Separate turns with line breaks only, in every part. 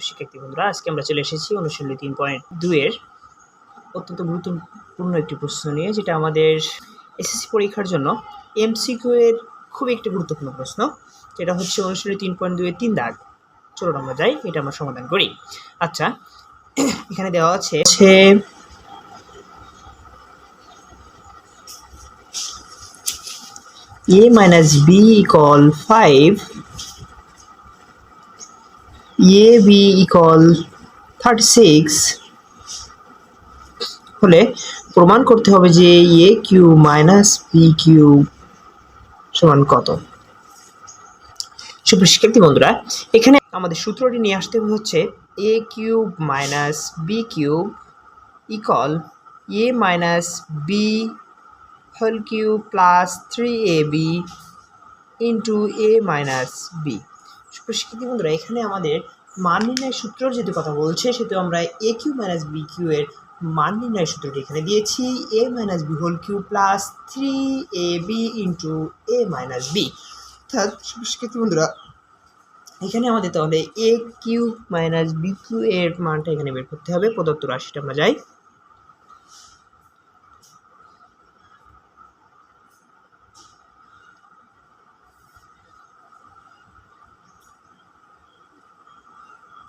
শিক্ষার্থী বন্ধুরা, আজকে আমরা চলে এসেছি অনুশীলনী তিন পয়েন্ট দুইয়ের অত্যন্ত গুরুত্বপূর্ণ একটি প্রশ্ন নিয়ে, যেটা আমাদের এসএসসি পরীক্ষার জন্য এমসিকিউ এর খুব একটি গুরুত্বপূর্ণ প্রশ্ন, যেটা হচ্ছে অনুশীলনী তিন পয়েন্ট দুইয়ের তিন দাগ। চলুন আমরা যাই, এটা আমরা সমাধান করি। আচ্ছা এখানে দেওয়া আছে a minus b equal 5 a, b equal 36 হলে প্রমাণ করতে হবে যে A cube minus B cube সমান কত। সুপ্রিয় শিক্ষার্থী বন্ধুরা, এখানে আমাদের সূত্রটি নিয়ে আসতে হচ্ছে A cube minus B cube equal A minus B whole cube plus three A B into A minus B শিক্ষার্থী বন্ধুরা, এখানে আমাদের মান নির্ণয় সূত্র যেহেতু কথা বলছে, সেহেতু আমরা A cube minus B cube এর মান নির্ণয় সূত্রটি এখানে দিয়েছি। A minus B whole cube plus three A B into A minus B অর্থাৎ শিক্ষার্থী বন্ধুরা, এখানে আমাদের তাহলে A cube minus B cube এর মানটা এখানে বের করতে হবে, প্রদত্ত রাশিটা আমরা যাই।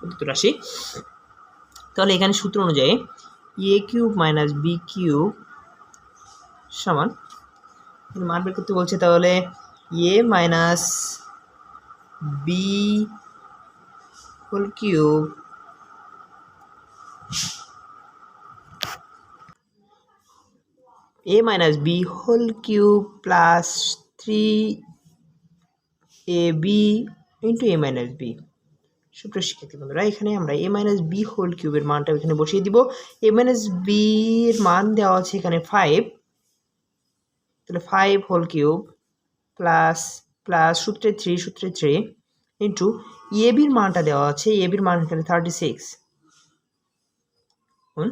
প্রদত্ত রাশি তাহলে এখানে সূত্র অনুযায়ী A cube minus B cube সমান মান বের করতে বলছে তাহলে A minus B whole cube A minus B whole cube plus three A B into A minus B সুপ্রিয় শিক্ষার্থী বন্ধুরা, এখানে আমরা এ মাইনাস বি হোল কিউবের মানটা এখানে বসিয়ে দিব। এ মাইনাস বির মান দেওয়া আছে এখানে ফাইভ তাহলে five whole cube plus plus সূত্রে থ্রি সূত্রে থ্রি ইন্টু এবির মানটা দেওয়া আছে। এবির মান এখানে থার্টি সিক্স হুম?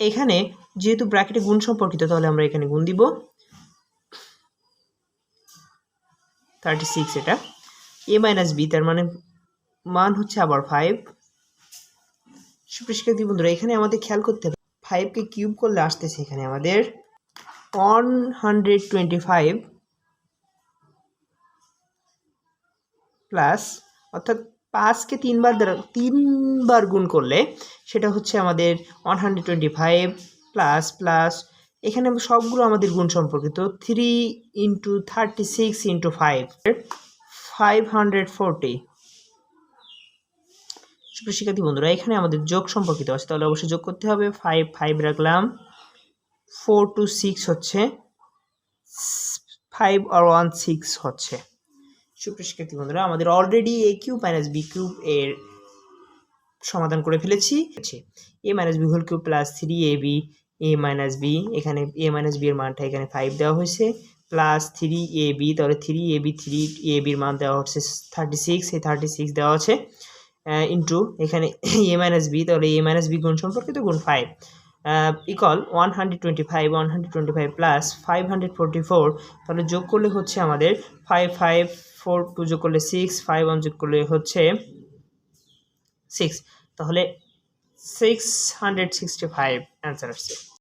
এখানে যেহেতু ব্র্যাকেটে গুণ সম্পর্কিত, তাহলে আমরা এখানে গুণ দিব। থার্টি সিক্স এটা। এ মাইনাস বি তার মানে মান হচ্ছে আবার ফাইভ সুপ্রিয় বন্ধুরা, এখানে আমাদের খেয়াল করতে হবে ফাইভকে কিউব করলে আসতেছে এখানে আমাদের one hundred twenty five plus অর্থাৎ পাঁচকে তিনবার দ্বারা, তিনবার গুণ করলে সেটা হচ্ছে আমাদের one hundred twenty five plus plus এখানে সবগুলো আমাদের গুণ সম্পর্কিত three into thirty six into five five hundred forty শিক্ষার্থী বন্ধুরা, এখানে আমাদের যোগ সম্পর্কিত আছে। তাহলে অবশ্যই যোগ করতে হবে। ফাইভ ফাইভ রাখলাম। ফোর টু সিক্স হচ্ছে। ফাইভ আর ওয়ান সিক্স হচ্ছে। সুপ্রিয় শিক্ষার্থী বন্ধুরা, আমাদের already A cube minus B cube এর সমাধান করে ফেলেছি। A minus B whole cube plus three A B A minus B এখানে এ মাইনাস বি এর মানটা এখানে ফাইভ দেওয়া হয়েছে। প্লাস থ্রি এ বি তাহলে three A B three A বির মান দেওয়া হচ্ছে থার্টি সিক্স এই থার্টি সিক্স দেওয়া আছে। ইন্টু এখানে এ মাইনাস বি তাহলে এ মাইনাস বি গুণ সম্পর্কিত গুণ five equal one hundred twenty five one hundred twenty five plus five hundred forty four তাহলে যোগ করলে হচ্ছে আমাদের ফাইভ ফাইভ ফোর টু যোগ করলে সিক্স ফাইভ ওয়ান যোগ করলে হচ্ছে সিক্স তাহলে six hundred sixty five answer আসছে।